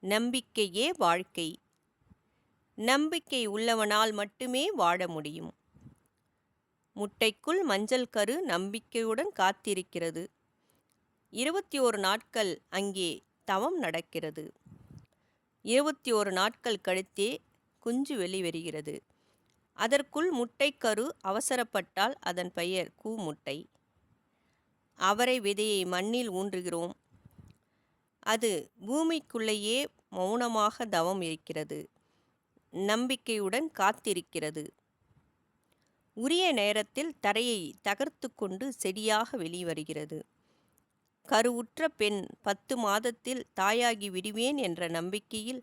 நம்பிக்கையே வாழ்க்கை. நம்பிக்கை உள்ளவனால் மட்டுமே வாழ முடியும். முட்டைக்குள் மஞ்சள் கரு நம்பிக்கையுடன் காத்திருக்கிறது. இருபத்தி ஓரு நாட்கள் அங்கே தவம் நடக்கிறது. இருபத்தி ஓரு நாட்கள் கழித்தே குஞ்சு வெளிவருகிறது. அதற்குள் முட்டைக்கரு அவசரப்பட்டால் அதன் பெயர் கூ முட்டை அவரை விதையை மண்ணில் ஊன்றுகிறோம். அது பூமிக்குள்ளேயே மௌனமாக தவம் இருக்கிறது. நம்பிக்கையுடன் காத்திருக்கிறது. உரிய நேரத்தில் தரையை தகர்த்து கொண்டு செடியாக வெளிவருகிறது. கருவுற்ற பெண் பத்து மாதத்தில் தாயாகி விடுவேன் என்ற நம்பிக்கையில்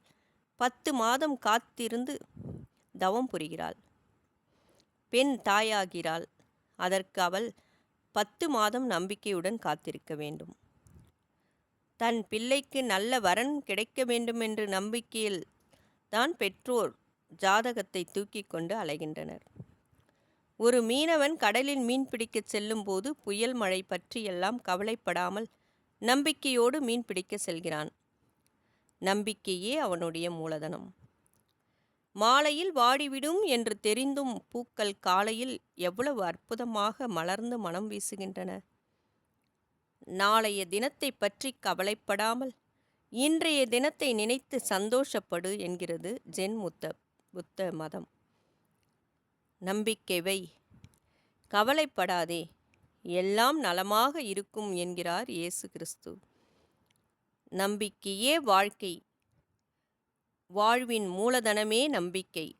பத்து மாதம் காத்திருந்து தவம் புரிகிறாள். பெண் தாயாகிறாள். அதற்கு அவள் பத்து மாதம் நம்பிக்கையுடன் காத்திருக்க வேண்டும். தன் பிள்ளைக்கு நல்ல வரன் கிடைக்க வேண்டுமென்று நம்பிக்கையில் தான் பெற்றோர் ஜாதகத்தை தூக்கி கொண்டு அலைகின்றனர். ஒரு மீனவன் கடலில் மீன் பிடிக்கச் செல்லும்போது புயல் மழை பற்றி எல்லாம் கவலைப்படாமல் நம்பிக்கையோடு மீன் பிடிக்க செல்கிறான். நம்பிக்கையே அவனுடைய மூலதனம். மாலையில் வாடிவிடும் என்று தெரிந்தும் பூக்கள் காலையில் எவ்வளவு அற்புதமாக மலர்ந்து மனம் வீசுகின்றன. நாளைய தினத்தை பற்றி கவலைப்படாமல் இன்றைய தினத்தை நினைத்து சந்தோஷப்படு என்கிறது ஜென் முத்த புத்த மதம். நம்பிக்கை வை. கவலைப்படாதே. எல்லாம் நலமாக இருக்கும் என்கிறார் இயேசு கிறிஸ்து. நம்பிக்கையே வாழ்க்கை. வாழ்வின் மூலதனமே நம்பிக்கை.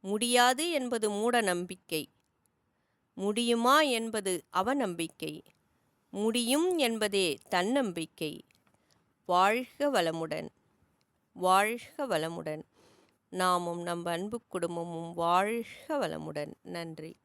முடியாது என்பது மூட நம்பிக்கை. முடியுமா என்பது அவநம்பிக்கை. முடியும் என்பதே தன்னம்பிக்கை. வாழ்க வளமுடன் வாழ்க வளமுடன். நாமும் நம் அன்பு குடும்பமும் வாழ்க வளமுடன். நன்றி.